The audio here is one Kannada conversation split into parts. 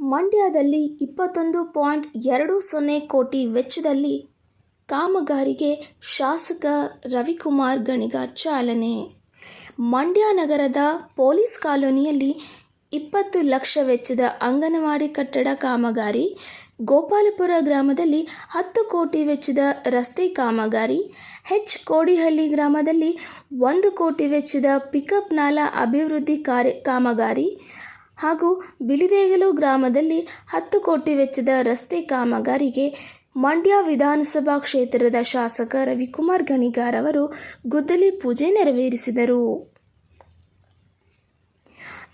ಮಂಡ್ಯದಲ್ಲಿ ಇಪ್ಪತ್ತೊಂದು ಪಾಯಿಂಟ್ ಎರಡು ಸೊನ್ನೆ ಕೋಟಿ ವೆಚ್ಚದಲ್ಲಿ ಕಾಮಗಾರಿಗೆ ಶಾಸಕ ರವಿಕುಮಾರ್ ಗಣಿಗ ಚಾಲನೆ. ಮಂಡ್ಯ ನಗರದ ಪೊಲೀಸ್ ಕಾಲೋನಿಯಲ್ಲಿ ಇಪ್ಪತ್ತು ಲಕ್ಷ ವೆಚ್ಚದ ಅಂಗನವಾಡಿ ಕಟ್ಟಡ ಕಾಮಗಾರಿ, ಗೋಪಾಲಪುರ ಗ್ರಾಮದಲ್ಲಿ ಹತ್ತು ಕೋಟಿ ವೆಚ್ಚದ ರಸ್ತೆ ಕಾಮಗಾರಿ, ಹೆಚ್ ಕೋಡಿಹಳ್ಳಿ ಗ್ರಾಮದಲ್ಲಿ ಒಂದು ಕೋಟಿ ವೆಚ್ಚದ ಪಿಕಪ್ ನಾಲಾ ಅಭಿವೃದ್ಧಿ ಕಾರ್ಯ ಕಾಮಗಾರಿ ಹಾಗೂ ಬಿಳಿದೇಗಲು ಗ್ರಾಮದಲ್ಲಿ ಹತ್ತು ಕೋಟಿ ವೆಚ್ಚದ ರಸ್ತೆ ಕಾಮಗಾರಿಗೆ ಮಂಡ್ಯ ವಿಧಾನಸಭಾ ಕ್ಷೇತ್ರದ ಶಾಸಕ ರವಿಕುಮಾರ್ ಗಣಿಗಾರ್ ಅವರು ಗುದ್ದಲಿ ಪೂಜೆ ನೆರವೇರಿಸಿದರು.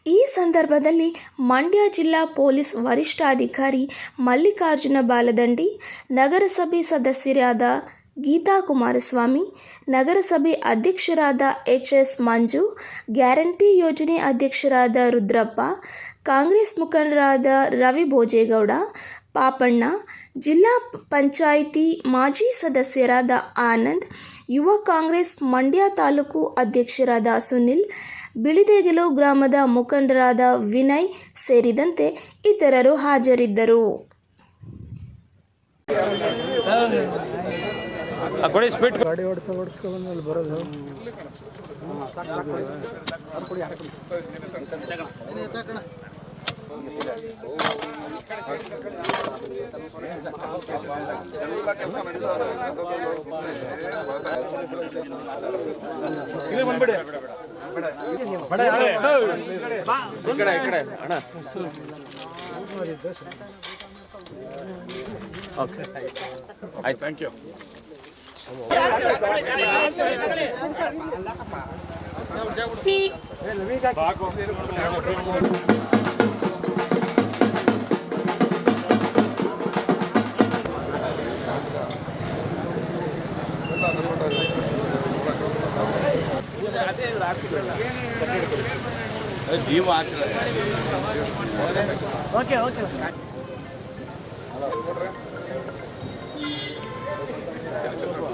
ಈ ಸಂದರ್ಭದಲ್ಲಿ ಮಂಡ್ಯ ಜಿಲ್ಲಾ ಪೊಲೀಸ್ ವರಿಷ್ಠಾಧಿಕಾರಿ ಮಲ್ಲಿಕಾರ್ಜುನ ಬಾಲದಂಡಿ ನಗರಸಭೆ ಸದಸ್ಯರಾದ ಗೀತಾ ಕುಮಾರಸ್ವಾಮಿ ನಗರಸಭೆ ಅಧ್ಯಕ್ಷರಾದ ಎಚ್ ಎಸ್ ಮಂಜು, ಗ್ಯಾರಂಟಿ ಯೋಜನೆ ಅಧ್ಯಕ್ಷರಾದ ರುದ್ರಪ್ಪ, ಕಾಂಗ್ರೆಸ್ ಮುಖಂಡರಾದ ರವಿ ಭೋಜೇಗೌಡ, ಪಾಪಣ್ಣ, ಜಿಲ್ಲಾ ಪಂಚಾಯಿತಿ ಮಾಜಿ ಸದಸ್ಯರಾದ ಆನಂದ್, ಯುವ ಕಾಂಗ್ರೆಸ್ ಮಂಡ್ಯ ತಾಲೂಕು ಅಧ್ಯಕ್ಷರಾದ ಸುನಿಲ್, ಬಿಳಿದೇಗಲು ಗ್ರಾಮದ ಮುಖಂಡರಾದ ವಿನಯ್ ಸೇರಿದಂತೆ ಇತರರು ಹಾಜರಿದ್ದರು. ಕೊಡಿ ಸ್ಪೀಡ್ ಗಾಡಿ ಹೊಡ್ತಾ ಓಡಿಸ್ಕೊಂಡು ಅಲ್ಲಿ ಬರೋದು. ಈ ಕಡೆ ಈ ಕಡೆ ಅಣ್ಣ ಓಕೆ ಆಯ್ತು ಥ್ಯಾಂಕ್ ಯು ಜೀವ ಹೇಳಿ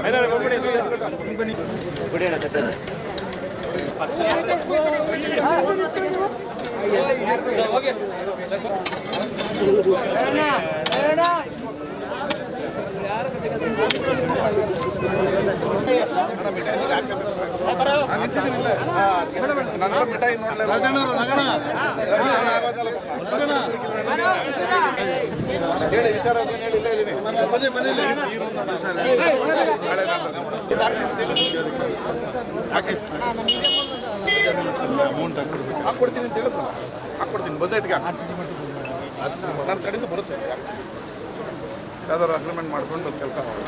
ಅದೇನು ಹೇಳಿ ಇಲ್ಲೇ ಇದೀನಿ. ಬನ್ನಿ ಬನ್ನಿ ಇಲ್ಲಿ. ಹಾಕಿ. ಹಾಕ್ಕೊಡ್ತೀನಿ ಅಂತ ಹೇಳಿದ್ನಲ್ಲ ಹಾಕ್ಕೊಡ್ತೀನಿ ಬಂದೇಟ್ಗೆ ನನ್ನ ಕಡೆಯಿಂದ ಬರುತ್ತೆ ಯಾವ್ದಾದ್ರು ಅಗ್ರಿಮೆಂಟ್ ಮಾಡ್ಕೊಂಡು ಕೆಲಸ ಮಾಡಿ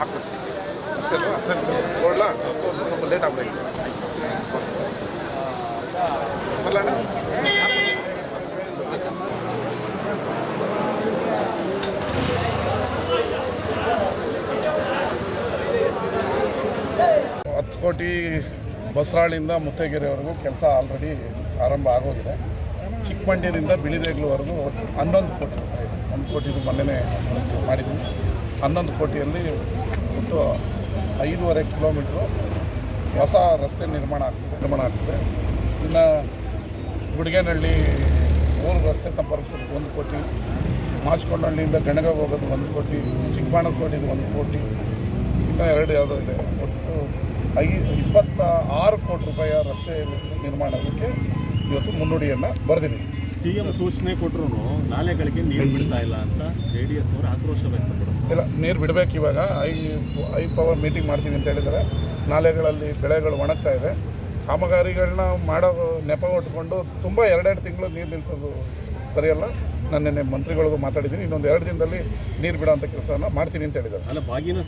ಹಾಕ್ಕೊಡ್ತೀನಿ ಅಷ್ಟೇ ಅಲ್ವಾ ಸರಿ ಸ್ವಲ್ಪ ಲೇಟ್ ಆಗ್ಬೇಕು ಬರಲ್ಲ ಕೋಟಿ ಬಸರಾಳಿಂದ ಮುತ್ತೇಗೆರೆವರೆಗೂ ಕೆಲಸ ಆಲ್ರೆಡಿ ಆರಂಭ ಆಗೋಗಿದೆ. ಚಿಕ್ಕಮಂಡ್ಯದಿಂದ ಬಿಳಿದೇಗ್ಲುವರೆಗೂ ಹನ್ನೊಂದು ಕೋಟಿ ಒಂದು ಕೋಟಿದು ಮೊನ್ನೆನೇ ಮಾಡಿದ್ವಿ. ಹನ್ನೊಂದು ಕೋಟಿಯಲ್ಲಿ ಒಟ್ಟು ಐದೂವರೆ ಕಿಲೋಮೀಟ್ರು ಹೊಸ ರಸ್ತೆ ನಿರ್ಮಾಣ ಆಗ್ತಿದೆ ನಿರ್ಮಾಣ ಆಗ್ತಿದೆ. ಇನ್ನು ಗುಡಿಗೇನಹಳ್ಳಿ ಮೂರು ರಸ್ತೆ ಸಂಪರ್ಕಿಸೋದು ಒಂದು ಕೋಟಿ, ಮಾಚ್ಕೊಂಡಹಳ್ಳಿಯಿಂದ ಗಣಗ ಹೋಗೋದು ಒಂದು ಕೋಟಿ, ಚಿಕ್ಕಬಾಣಸ್ವಾಡಿದು ಒಂದು ಕೋಟಿ, ಇನ್ನೂ ಎರಡು ಯಾವುದೋ ಇದೆ, ಒಟ್ಟು ಐ ಇಪ್ಪತ್ತ ಆರು ಕೋಟಿ ರೂಪಾಯಿಯ ರಸ್ತೆ ನಿರ್ಮಾಣಕ್ಕೆ ಇವತ್ತು ಮುನ್ನುಡಿಯನ್ನು ಸಿ ಎಂ ಸೂಚನೆ ಕೊಟ್ಟರು ನಾಲೆಗಳಿಗೆ ನೀರು ಬಿಡ್ತಾ ಇಲ್ಲ ಅಂತ ಜೆ ಡಿ ಎಸ್ ಅವರು ಆಕ್ರೋಶ ವ್ಯಕ್ತಪಡಿಸ್ತಾರೆ. ಇಲ್ಲ ನೀರು ಬಿಡಬೇಕು ಇವಾಗ. ಐ ಐ ಪವರ್ ಮೀಟಿಂಗ್ ಮಾಡ್ತೀವಿ ಅಂತ ಹೇಳಿದರೆ ನಾಲೆಗಳಲ್ಲಿ ಬೆಳೆಗಳು ಒಣಗ್ತಾ ಇದೆ. ಕಾಮಗಾರಿಗಳನ್ನ ಮಾಡೋ ನೆಪ ಒಟ್ಕೊಂಡು ತುಂಬ ಎರಡೆರಡು ತಿಂಗಳು ನೀರು ನಿಲ್ಲಿಸೋದು ಸರಿಯಲ್ಲ. ನಾನು ನಿನ್ನೆ ಮಂತ್ರಿಗಳಿಗೂ ಮಾತಾಡಿದ್ದೀನಿ. ಇನ್ನೊಂದು ಎರಡು ದಿನದಲ್ಲಿ ನೀರು ಬಿಡೋಂಥ ಕೆಲಸವನ್ನು ಮಾಡ್ತೀನಿ ಅಂತ ಹೇಳಿದ್ದಾರೆ. ಅಲ್ಲ ಬಾಗಿನ